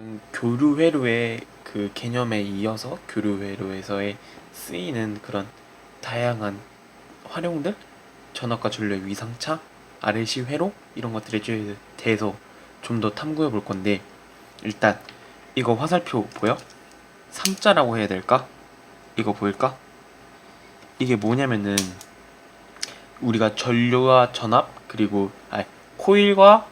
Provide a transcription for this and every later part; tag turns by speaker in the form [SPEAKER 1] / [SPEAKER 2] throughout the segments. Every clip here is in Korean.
[SPEAKER 1] 음, 교류 회로의 그 개념에 이어서 교류 회로에서의 쓰이는 그런 다양한 활용들, 전압과 전류의 위상차, RLC 회로 이런 것들에 대해서 좀 더 탐구해 볼 건데 일단 이거 화살표 보여? 3자라고 해야 될까? 이거 보일까? 이게 뭐냐면은 우리가 전류와 전압 그리고 아 코일과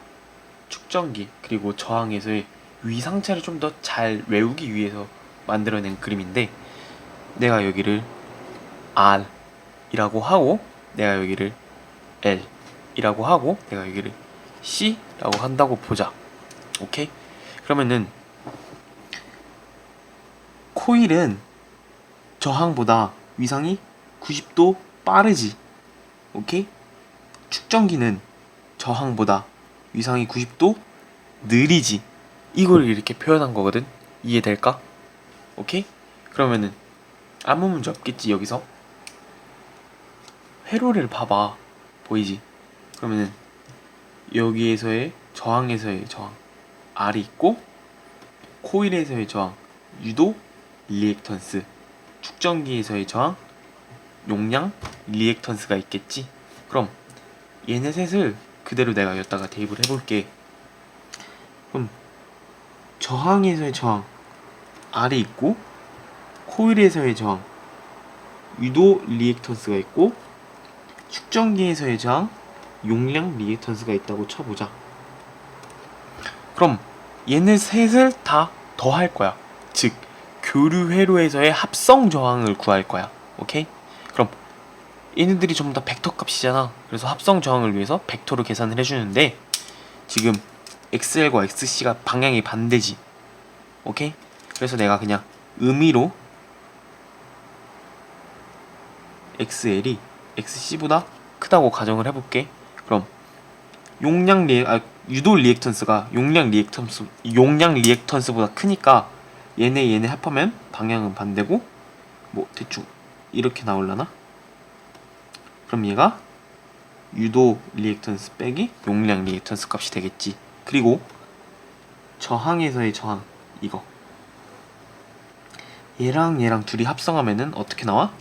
[SPEAKER 1] 축전기 그리고 저항에서의 위상차를 좀 더 잘 외우기 위해서 만들어낸 그림인데 내가 여기를 R 이라고 하고 내가 여기를 L 이라고 하고 내가 여기를 C 라고 한다고 보자 오케이? 그러면은 코일은 저항보다 위상이 90도 빠르지 오케이? 축전기는 저항보다 위상이 90도 느리지 이걸 이렇게 표현한 거거든 이해될까? 오케이? 그러면은 아무 문제 없겠지 여기서 회로를 봐봐 보이지? 그러면은 여기에서의 저항에서의 저항 R이 있고 코일에서의 저항 유도 리액턴스 축전기에서의 저항 용량 리액턴스가 있겠지 그럼 얘네 셋을 그대로 내가 여기다가 대입을 해볼게 그럼 저항에서의 저항 R이 있고 코일에서의 저항 유도 리액턴스가 있고 축전기에서의 저항 용량 리액턴스가 있다고 쳐보자. 그럼 얘네 셋을 다 더할 거야. 즉 교류 회로에서의 합성 저항을 구할 거야. 오케이? 그럼 얘네들이 전부 다 벡터 값이잖아. 그래서 합성 저항을 위해서 벡터로 계산을 해주는데 지금 XL과 XC가 방향이 반대지 오케이? 그래서 내가 그냥 의미로 XL이 XC보다 크다고 가정을 해볼게 그럼 용량 리액 아 유도 리액턴스가 용량 리액턴스 용량 리액턴스보다 크니까 얘네 얘네 합하면 방향은 반대고 뭐 대충 이렇게 나올라나? 그럼 얘가 유도 리액턴스 빼기 용량 리액턴스 값이 되겠지. 그리고 저항에서의 저항 이거 얘랑 얘랑 둘이 합성하면은 어떻게 나와?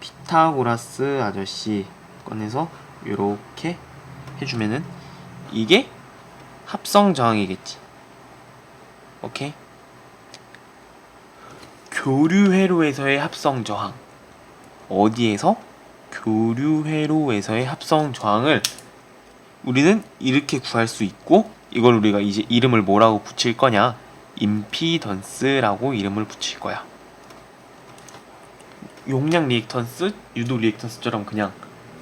[SPEAKER 1] 피타고라스 아저씨 꺼내서 요렇게 해주면은 이게 합성 저항이겠지. 오케이? 교류 회로에서의 합성 저항. 어디에서? 교류 회로에서의 합성 저항을 우리는 이렇게 구할 수 있고 이걸 우리가 이제 이름을 뭐라고 붙일 거냐? 임피던스라고 이름을 붙일 거야. 용량 리액턴스, 유도 리액턴스처럼 그냥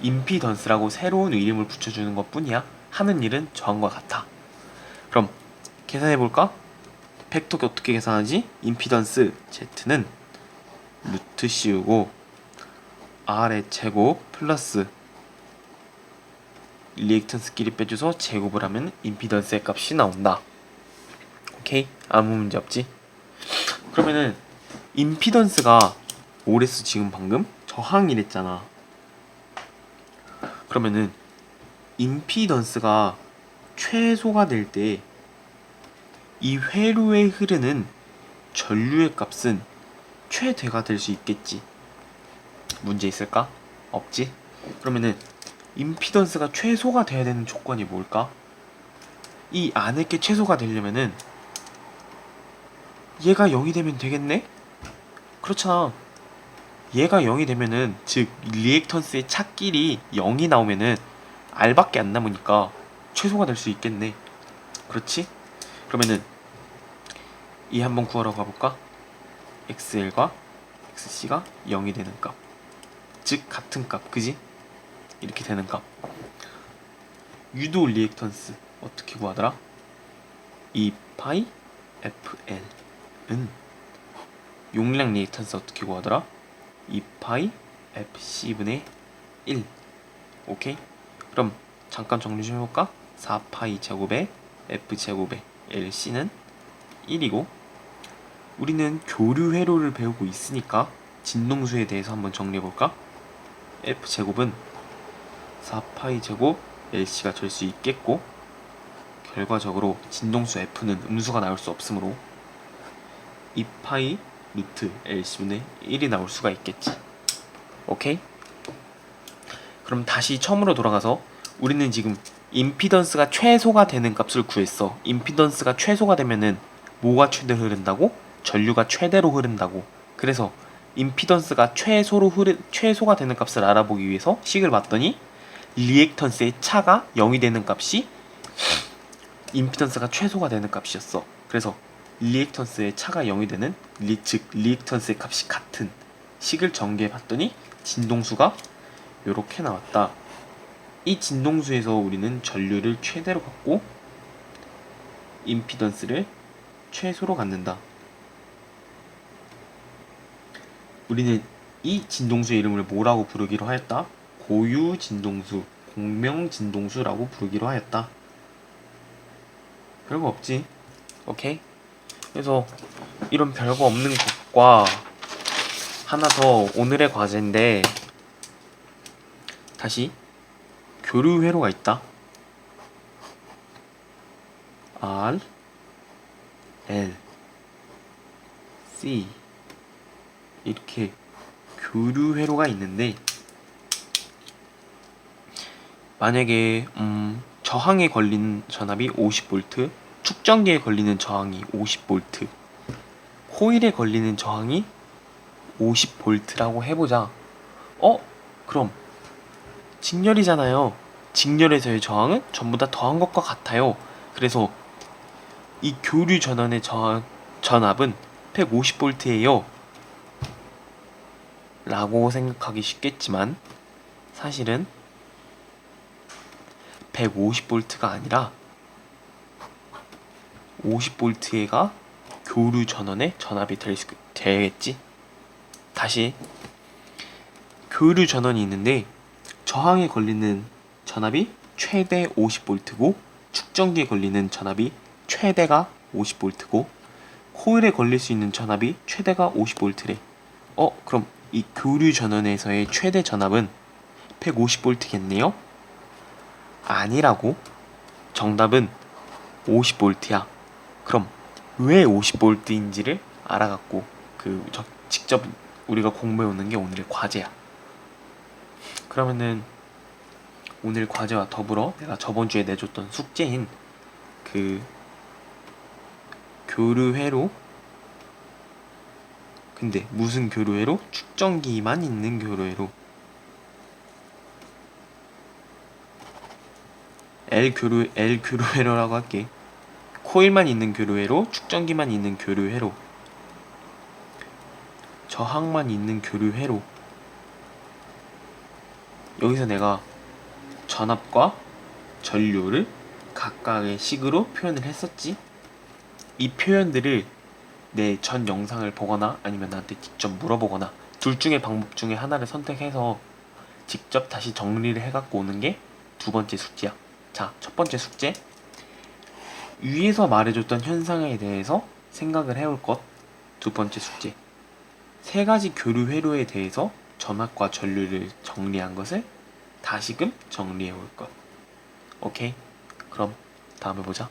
[SPEAKER 1] 임피던스라고 새로운 이름을 붙여주는 것 뿐이야. 하는 일은 저항과 같아. 그럼 계산해 볼까? 벡터 어떻게 계산하지? 임피던스 Z는 루트 씌우고 R의 제곱 플러스 리액턴스끼리 빼줘서 제곱을 하면 임피던스의 값이 나온다. 오케이? 아무 문제 없지? 그러면은 임피던스가 오레스 지금 방금 저항이랬잖아. 그러면은 임피던스가 최소가 될 때 이 회로에 흐르는 전류의 값은 최대가 될 수 있겠지. 문제 있을까? 없지? 그러면은 임피던스가 최소가 돼야 되는 조건이 뭘까? 이 안에 게 최소가 되려면은 얘가 0이 되면 되겠네? 그렇잖아. 얘가 0이 되면은 즉 리액턴스의 차끼리 0이 나오면은 R밖에 안 남으니까 최소가 될 수 있겠네. 그렇지? 그러면은 이 한번 구하러 가볼까? XL과 XC가 0이 되는 값. 즉 같은 값, 그지? 이렇게 되는 값. 유도 리액턴스 어떻게 구하더라? 2파이 FL은 용량 리액턴스 어떻게 구하더라? 2파이 FC분의 1 오케이? 그럼 잠깐 정리 좀 해볼까? 4파이 제곱에 F제곱에 LC는 1이고 우리는 교류 회로를 배우고 있으니까 진동수에 대해서 한번 정리해볼까? F제곱은 4파이 제곱 LC가 될 수 있겠고 결과적으로 진동수 F는 음수가 나올 수 없으므로 2파이 루트 L분의 1이 나올 수가 있겠지. 오케이? 그럼 다시 처음으로 돌아가서 우리는 지금 임피던스가 최소가 되는 값을 구했어. 임피던스가 최소가 되면은 뭐가 최대로 흐른다고? 전류가 최대로 흐른다고. 그래서 임피던스가 최소로 흐르 최소가 되는 값을 알아보기 위해서 식을 봤더니 리액턴스의 차가 0이 되는 값이 임피던스가 최소가 되는 값이었어. 그래서 리액턴스의 차가 0이 되는 리, 즉 리액턴스의 값이 같은 식을 전개해 봤더니 진동수가 이렇게 나왔다. 이 진동수에서 우리는 전류를 최대로 갖고 임피던스를 최소로 갖는다. 우리는 이 진동수의 이름을 뭐라고 부르기로 하였다? 고유 진동수, 공명 진동수라고 부르기로 하였다. 별거 없지. 오케이? 그래서 이런 별거 없는 것과 하나 더 오늘의 과제인데 다시 교류 회로가 있다. R L C 이렇게 교류 회로가 있는데 만약에 음, 저항에 걸리는 전압이 50V, 축전기에 걸리는 저항이 50V, 코일에 걸리는 저항이 50V라고 해보자. 어? 그럼 직렬이잖아요. 직렬에서의 저항은 전부 다 더한 것과 같아요. 그래서 이 교류 전원의 저항, 전압은 150V예요. 라고 생각하기 쉽겠지만 사실은 150V가 아니라 50V가 교류 전원의 전압이 될 수, 되겠지. 다시 교류 전원이 있는데 저항에 걸리는 전압이 최대 50V고 축전기에 걸리는 전압이 최대가 50V고 코일에 걸릴 수 있는 전압이 최대가 50V래. 어, 그럼 이 교류 전원에서의 최대 전압은 150V겠네요? 아니라고? 정답은 50V야. 그럼 왜 50V인지를 알아갖고 그 저- 직접 우리가 공부해 오는 게 오늘의 과제야. 그러면은 오늘 과제와 더불어 내가 저번 주에 내줬던 숙제인 그 교류회로 근데 무슨 교류회로? 축전기만 있는 교류회로 L 교류 L 교류회로라고 할게. 코일만 있는 교류회로, 축전기만 있는 교류회로, 저항만 있는 교류회로. 여기서 내가 전압과 전류를 각각의 식으로 표현을 했었지. 이 표현들을 내 전 영상을 보거나 아니면 나한테 직접 물어보거나 둘 중에 방법 중에 하나를 선택해서 직접 다시 정리를 해갖고 오는 게 두 번째 숙제야. 자, 첫 번째 숙제. 위에서 말해줬던 현상에 대해서 생각을 해올 것. 두 번째 숙제. 세 가지 교류 회로에 대해서 전압과 전류를 정리한 것을 다시금 정리해 올 것. 오케이? 그럼 다음에 보자.